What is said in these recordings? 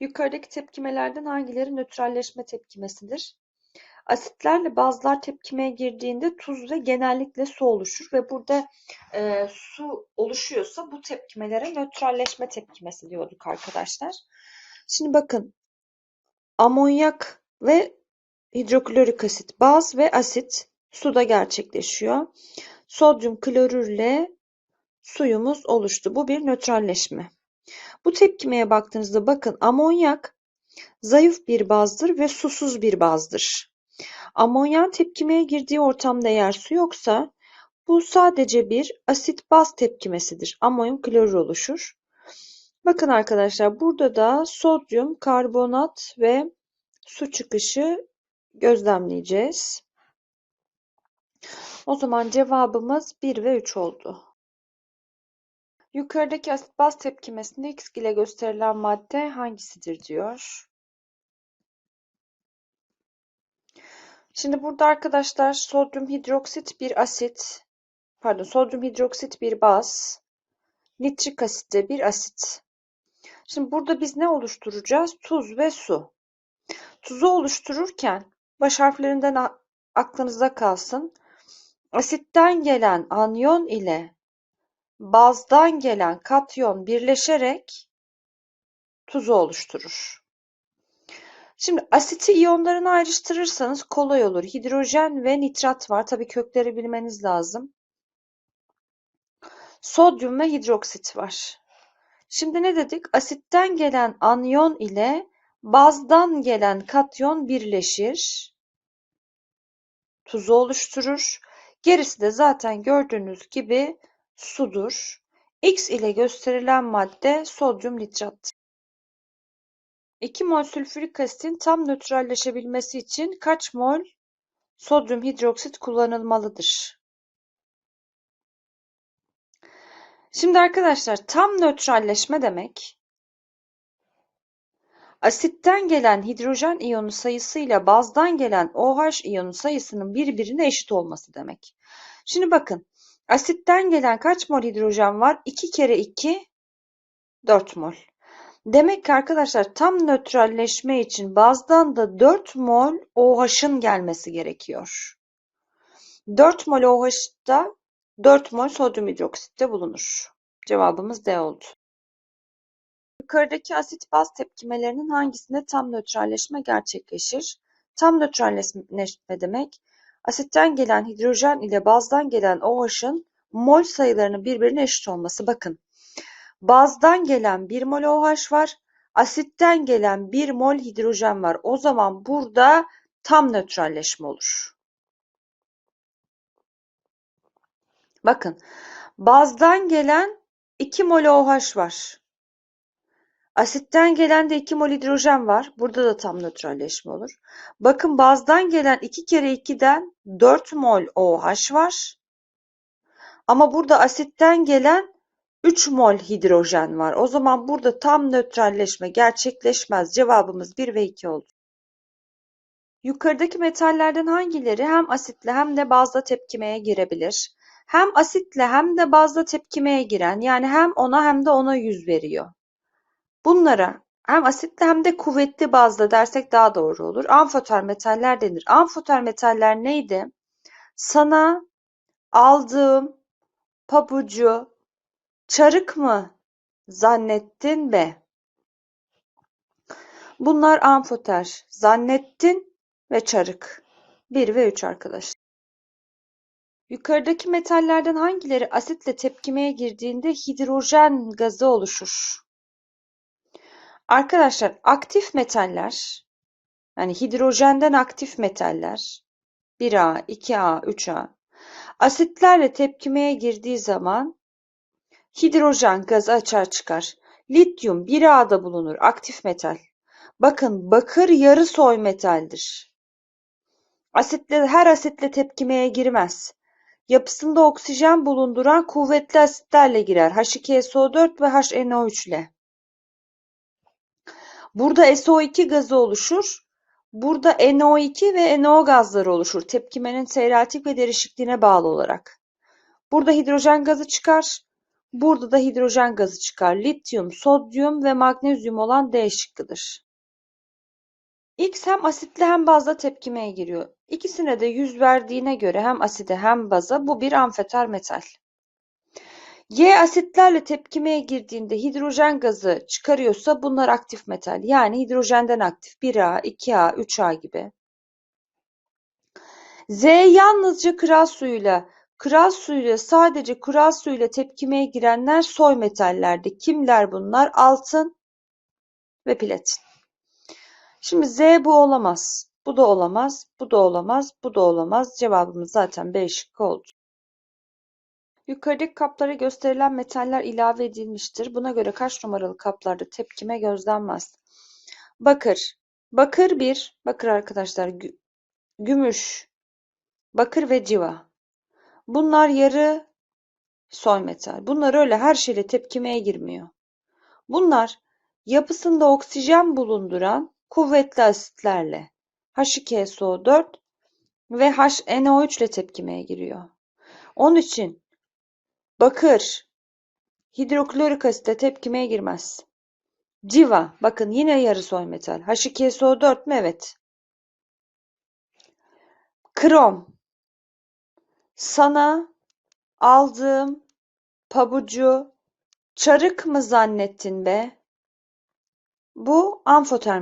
Yukarıdaki tepkimelerden hangileri nötralleşme tepkimesidir? Asitlerle bazlar tepkimeye girdiğinde tuz ve genellikle su oluşur ve burada e, su oluşuyorsa bu tepkimelere nötralleşme tepkimesi diyorduk arkadaşlar. Şimdi bakın amonyak ve hidroklorik asit baz ve asit suda gerçekleşiyor. Sodyum klorürle suyumuz oluştu. Bu bir nötralleşme. Bu tepkimeye baktığınızda bakın amonyak zayıf bir bazdır ve susuz bir bazdır. Amonyan tepkimeye girdiği ortamda eğer su yoksa bu sadece bir asit-baz tepkimesidir. Amonyum klorür oluşur. Bakın arkadaşlar burada da sodyum karbonat ve su çıkışı gözlemleyeceğiz. O zaman cevabımız 1 ve 3 oldu. Yukarıdaki asit-baz tepkimesinde X ile gösterilen madde hangisidir diyor. Şimdi burada arkadaşlar sodyum hidroksit bir asit, pardon sodyum hidroksit bir baz, nitrik asit de bir asit. Şimdi burada biz ne oluşturacağız? Tuz ve su. Tuzu oluştururken baş harflerinden aklınızda kalsın. Asitten gelen anyon ile bazdan gelen katyon birleşerek tuzu oluşturur. Şimdi asiti iyonlarına ayrıştırırsanız kolay olur. Hidrojen ve nitrat var. Tabii kökleri bilmeniz lazım. Sodyum ve hidroksit var. Şimdi ne dedik? Asitten gelen anyon ile bazdan gelen katyon birleşir. Tuzu oluşturur. Gerisi de zaten gördüğünüz gibi sudur. X ile gösterilen madde sodyum nitrat. 2 mol sülfürik asitin tam nötralleşebilmesi için kaç mol sodyum hidroksit kullanılmalıdır? Şimdi arkadaşlar tam nötralleşme demek asitten gelen hidrojen iyonu sayısı ile bazdan gelen OH iyonu sayısının birbirine eşit olması demek. Şimdi bakın asitten gelen kaç mol hidrojen var? 2 kere 2 4 mol. Demek ki arkadaşlar tam nötralleşme için bazdan da 4 mol OH'ın gelmesi gerekiyor. 4 mol OH'da 4 mol sodyum hidroksitte bulunur. Cevabımız D oldu. Yukarıdaki asit-baz tepkimelerinin hangisinde tam nötralleşme gerçekleşir? Tam nötralleşme demek, asitten gelen hidrojen ile bazdan gelen OH'ın mol sayılarının birbirine eşit olması. Bakın, Bazdan gelen bir mol OH var. Asitten gelen bir mol hidrojen var. O zaman burada tam nötralleşme olur. Bakın bazdan gelen 2 mol OH var. Asitten gelen de 2 mol hidrojen var. Burada da tam nötralleşme olur. Bakın bazdan gelen 2 kere 2'den 4 mol OH var. Ama burada asitten gelen 3 mol hidrojen var. O zaman burada tam nötralleşme gerçekleşmez. Cevabımız 1 ve 2 oldu. Yukarıdaki metallerden hangileri hem asitle hem de bazla tepkimeye girebilir? Hem asitle hem de bazla tepkimeye giren yani hem ona hem de ona yüz veriyor. Bunlara hem asitle hem de kuvvetli bazla dersek daha doğru olur. Amfoter metaller denir. Amfoter metaller neydi? Sana aldığım pabucu Çarık mı zannettin be? Bunlar amfoter, zannettin ve çarık. 1 ve 3 arkadaşlar. Yukarıdaki metallerden hangileri asitle tepkimeye girdiğinde hidrojen gazı oluşur? Arkadaşlar aktif metaller yani hidrojenden aktif metaller 1A, 2A, 3A asitlerle tepkimeye girdiği zaman Hidrojen gazı açığa çıkar. Lityum bir A'da bulunur. Aktif metal. Bakın bakır yarı soy metaldir. Asitle, her asitle tepkimeye girmez. Yapısında oksijen bulunduran kuvvetli asitlerle girer. H2SO4 ve HNO3 ile. Burada SO2 gazı oluşur. Burada NO2 ve NO gazları oluşur. Tepkimenin seyreltik ve derişikliğine bağlı olarak. Burada hidrojen gazı çıkar. Burada da hidrojen gazı çıkar. Lityum, sodyum ve magnezyum olan D şıkkıdır. X hem asitli hem bazla tepkimeye giriyor. İkisine de yüz verdiğine göre hem aside hem baza bu bir amfeter metal. Y asitlerle tepkimeye girdiğinde hidrojen gazı çıkarıyorsa bunlar aktif metal. Yani hidrojenden aktif 1A, 2A, 3A gibi. Z yalnızca kral suyuyla, kral suyuyla sadece kral suyuyla tepkimeye girenler soy metallerdi. Kimler bunlar? Altın ve platin. Şimdi Z bu olamaz. Bu da olamaz. Bu da olamaz. Bu da olamaz. Cevabımız zaten B şıkkı oldu. Yukarıdaki kaplara gösterilen metaller ilave edilmiştir. Buna göre kaç numaralı kaplarda tepkime gözlenmez? Bakır. Bakır 1. Bakır arkadaşlar. Gü gümüş. Bakır ve civa. Bunlar yarı soy metal. Bunlar öyle her şeyle tepkimeye girmiyor. Bunlar yapısında oksijen bulunduran kuvvetli asitlerle H2SO4 ve HNO3 ile tepkimeye giriyor. Onun için bakır hidroklorik asitle tepkimeye girmez. Civa bakın yine yarı soy metal. H2SO4 mü? Evet. Krom sana aldığım pabucu çarık mı zannettin be? Bu amfoter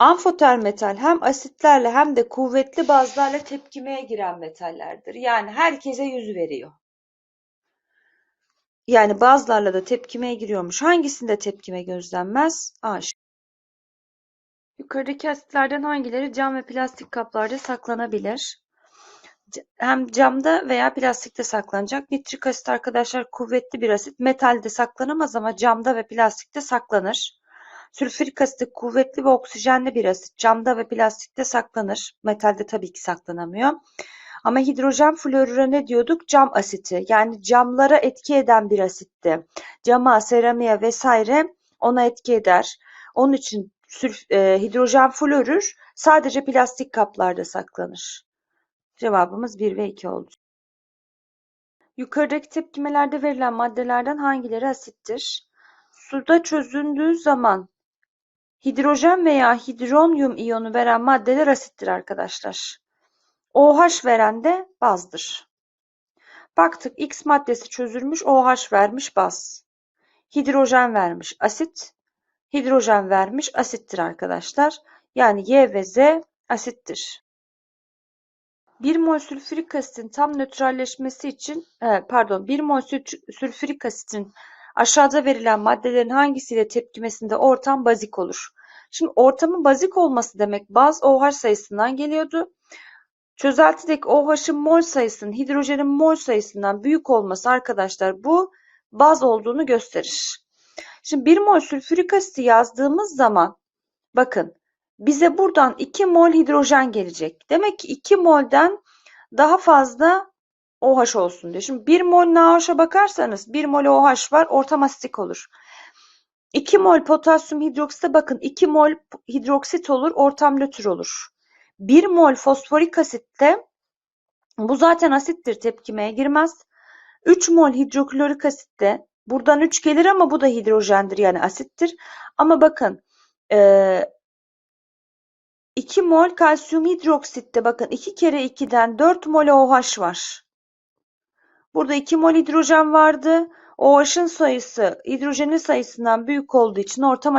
metal. Amfoter metal hem asitlerle hem de kuvvetli bazlarla tepkimeye giren metallerdir. Yani herkese yüz veriyor. Yani bazlarla da tepkimeye giriyormuş. Hangisinde tepkime gözlenmez? A Yukarıdaki asitlerden hangileri cam ve plastik kaplarda saklanabilir? Hem camda veya plastikte saklanacak. Nitrik asit arkadaşlar kuvvetli bir asit. Metalde saklanamaz ama camda ve plastikte saklanır. Sülfürik asit kuvvetli ve oksijenli bir asit. Camda ve plastikte saklanır. Metalde tabii ki saklanamıyor. Ama hidrojen florüre ne diyorduk? Cam asiti. Yani camlara etki eden bir asitti. Cama, seramiğe vesaire ona etki eder. Onun için sülf, e, hidrojen florür sadece plastik kaplarda saklanır. Cevabımız 1 ve 2 oldu. Yukarıdaki tepkimelerde verilen maddelerden hangileri asittir? Suda çözündüğü zaman hidrojen veya hidronyum iyonu veren maddeler asittir arkadaşlar. OH veren de bazdır. Baktık X maddesi çözülmüş OH vermiş baz. Hidrojen vermiş asit. Hidrojen vermiş asittir arkadaşlar. Yani Y ve Z asittir. 1 mol sülfürik asitin tam nötralleşmesi için pardon 1 mol sülfürik asitin aşağıda verilen maddelerin hangisiyle tepkimesinde ortam bazik olur? Şimdi ortamın bazik olması demek baz OH sayısından geliyordu. Çözeltideki OH'ın mol sayısının hidrojenin mol sayısından büyük olması arkadaşlar bu baz olduğunu gösterir. Şimdi 1 mol sülfürik asiti yazdığımız zaman bakın bize buradan 2 mol hidrojen gelecek. Demek ki 2 molden daha fazla OH olsun diyor. Şimdi 1 mol NaOH'a bakarsanız 1 mol OH var ortam asitik olur. 2 mol potasyum hidroksite bakın 2 mol hidroksit olur ortam lötr olur. 1 mol fosforik asitte bu zaten asittir tepkimeye girmez. 3 mol hidroklorik asitte buradan 3 gelir ama bu da hidrojendir yani asittir. Ama bakın e, 2 mol kalsiyum hidroksitte bakın 2 kere 2'den 4 mol OH var. Burada 2 mol hidrojen vardı. OH'ın sayısı hidrojenin sayısından büyük olduğu için ortam